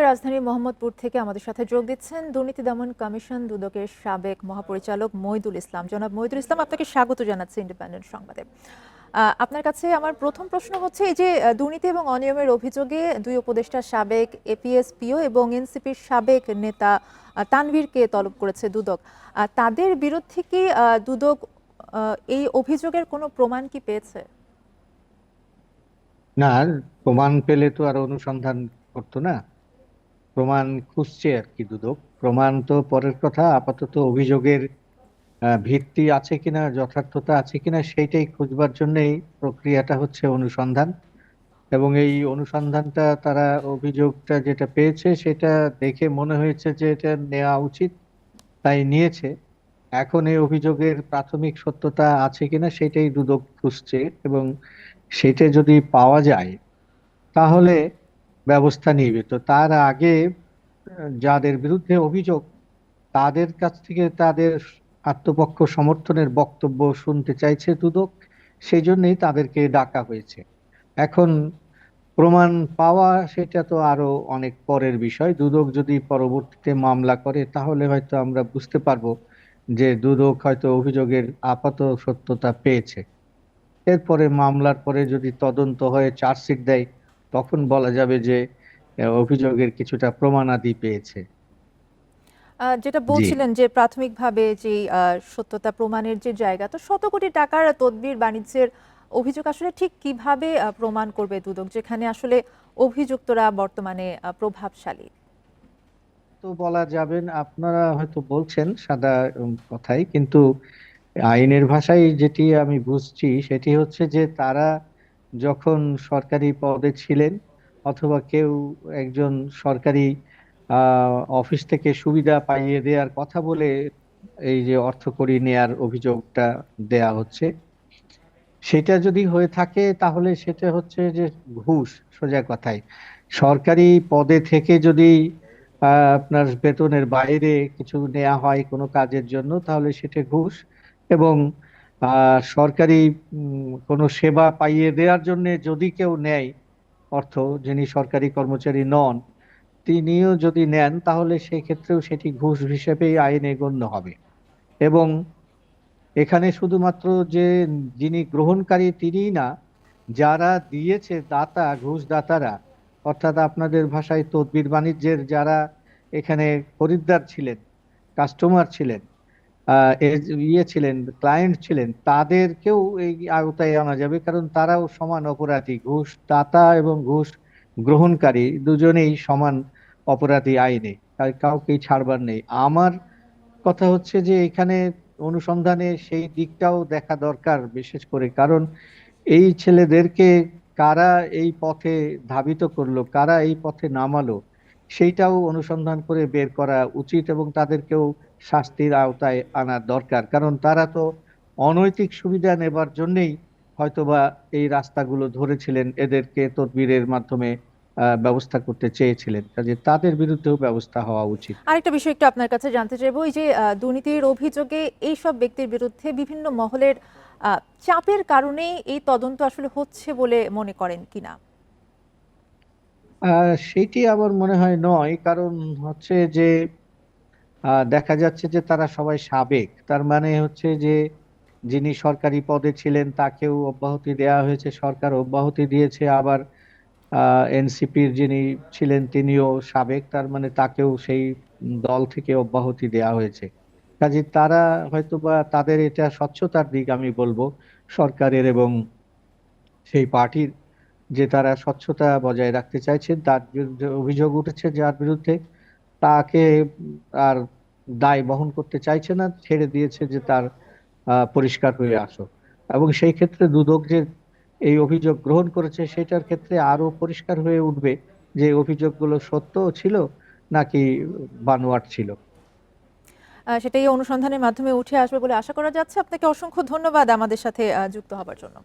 রাজধানী মোহাম্মদপুর থেকে আমাদের সাথে যোগ দিচ্ছেন দুর্নীতি দমন কমিশন দুদকের সাবেক মহাপরিচালক মইদুল ইসলাম। জনাব মইদুল ইসলাম, আপনাকে স্বাগত জানাচ্ছি ইন্ডিপেন্ডেন্ট সংবাদে। আপনার কাছে আমার প্রথম প্রশ্ন হচ্ছে, এই যে দুর্নীতি এবং অনিয়মের অভিযোগে দুই উপদেষ্টা সাবেক এপিএস পিও এবং এনসিপির সাবেক নেতা তানভীরকে তলব করেছে দুদক। তাদের বিরুদ্ধে কি দুদক এই অভিযোগের কোনো প্রমাণ কি পেয়েছে? না প্রমাণ পেলে তো আর অনুসন্ধান করতো না। প্রমাণ খুঁজছে আর কি দুদক। প্রমাণ তো পরের কথা, আপাতত অভিযোগের ভিত্তি আছে কিনা, যথার্থতা আছে কিনা, সেইটাই খুঁজবার জন্যই প্রক্রিয়াটা হচ্ছে অনুসন্ধান। এবং এই অনুসন্ধানটা, তারা অভিযোগটা যেটা পেয়েছে, সেটা দেখে মনে হয়েছে যে এটা নেওয়া উচিত, তাই নিয়েছে। এখন এই অভিযোগের প্রাথমিক সত্যতা আছে কিনা সেটাই দুদক খুঁজছে। এবং সেটা যদি পাওয়া যায়, তাহলে ব্যবস্থা নিবে। তো তার আগে, যাদের বিরুদ্ধে অভিযোগ, তাদের কাছ থেকে তাদের আত্মপক্ষ সমর্থনের বক্তব্য শুনতে চাইছে দুদক সেই জন্যই তাদেরকে ডাকা হয়েছে। এখন প্রমাণ পাওয়া সেটা তো আরও অনেক পরের বিষয়। দুদক যদি পরবর্তীতে মামলা করে, তাহলে হয়তো আমরা বুঝতে পারব যে দুদক হয়তো অভিযোগের আপাত সত্যতা পেয়েছে। এরপরে মামলার পরে যদি তদন্ত হয়ে চার্জশিট দেয় তখন বলা যাবে যে অভিযোগের কিছুটা প্রমাণাদি পেয়েছে। যেটা বলছিলেন যে প্রাথমিকভাবে যে সত্যতা প্রমাণের যে জায়গা তো শত কোটি টাকার তদবির বাণিজ্যের অভিযোগ আসলে ঠিক কীভাবে প্রমাণ করবে দুদক যেখানে আসলে অভিযুক্তরা বর্তমানে প্রভাবশালী? তো বলা যাবে না আপনারা হয়তো বলছেন সাদা কথাই কিন্তু আইনের ভাষায় যেটি আমি বুঝছি সেটি হচ্ছে যে তারা যখন সরকারি পদে ছিলেন অথবা কেউ একজন সরকারি অফিস থেকে সুবিধা পাইয়ে দেওয়ার কথা বলে এই যে অর্থকড়ি নেয়ার অভিযোগটা দেয়া হচ্ছে, সেটা যদি হয়ে থাকে তাহলে সেটা হচ্ছে যে ঘুষ, সোজা কথায়। সরকারি পদে থেকে যদি আপনার বেতনের বাইরে কিছু নেওয়া হয় কোনো কাজের জন্য তাহলে সেটা ঘুষ এবং সরকারি কোনো সেবা পাইয়ে দেওয়ার জন্য যদি কেউ নেয় অর্থ, যিনি সরকারি কর্মচারী নন, তিনিও যদি নেন, তাহলে সেই ক্ষেত্রেও সেটি ঘুষ হিসেবেই আইনে গণ্য হবে। এবং এখানে শুধুমাত্র যে যিনি গ্রহণকারী তিনিই না, যারা দিয়েছে দাতা ঘুষ দাতারা অর্থাৎ আপনাদের ভাষায় তদবির বাণিজ্যের যারা এখানে খরিদ্দার ছিলেন, কাস্টমার ছিলেন ইয়ে ছিলেন ক্লায়েন্ট ছিলেন, তাদেরকেও এই আওতায় আনা যাবে, কারণ তারাও সমান অপরাধী। ঘুষ দাতা এবং ঘুষ গ্রহণকারী দুজনেই সমান অপরাধী আইনে তাই কাউকেই ছাড়বার নেই। আমার কথা হচ্ছে যে, এখানে অনুসন্ধানে সেই দিকটাও দেখা দরকার বিশেষ করে, কারণ এই ছেলেদেরকে কারা এই পথে ধাবিত করল, কারা এই পথে নামালো সেইটাও অনুসন্ধান করে বের করা উচিত এবং তাদেরকেও শাস্তির আওতায় আনা দরকার। কারণ তারা তো অনৈতিক সুবিধা নেবার জন্যই হয়তোবা এই রাস্তাগুলো ধরেছিলেন, এদেরকে তদবিরের মাধ্যমে ব্যবস্থা করতে চেয়েছিলেন। কাজে তাদের বিরুদ্ধেও ব্যবস্থা হওয়া উচিত। আরেকটা বিষয় একটু আপনার কাছে জানতে চাইব, এই যে দুর্নীতির অভিযোগে এই সব ব্যক্তির বিরুদ্ধে বিভিন্ন মহলের চাপের কারণে এই তদন্ত আসলে হচ্ছে বলে মনে করেন কিনা? সেটি আমার মনে হয় নয়, কারণ হচ্ছে যে দেখা যাচ্ছে যে তারা সবাই সাবেক। তার মানে হচ্ছে যে, যিনি সরকারি পদে ছিলেন তাকেও অব্যাহতি দেওয়া হয়েছে, সরকার অব্যাহতি দিয়েছে। আবার এনসিপির যিনি ছিলেন তিনিও সাবেক, তার মানে তাকেও সেই দল থেকে অব্যাহতি দেওয়া হয়েছে। কাজে তারা হয়তো বা তাদের এটা স্বচ্ছতার দিক আমি বলব, সরকারের এবং সেই পার্টির। যে তারা স্বচ্ছতা বজায় রাখতে চাইছেন তার বিরুদ্ধে অভিযোগ উঠেছে যার বিরুদ্ধে তাকে আর দায় বহন করতে চাইছে না ছেড়ে দিয়েছে যে তার আহ, পরিষ্কার হয়ে আসো এবং সেই ক্ষেত্রে দুদক যে এই অভিযোগ গ্রহণ করেছে সেটার ক্ষেত্রে আরও পরিষ্কার হয়ে উঠবে যে অভিযোগগুলো সত্য ছিল নাকি বানোয়াট ছিল। সেটাই অনুসন্ধানের মাধ্যমে উঠে আসবে বলে আশা করা যাচ্ছে। আপনাকে অসংখ্য ধন্যবাদ আমাদের সাথে যুক্ত হবার জন্য।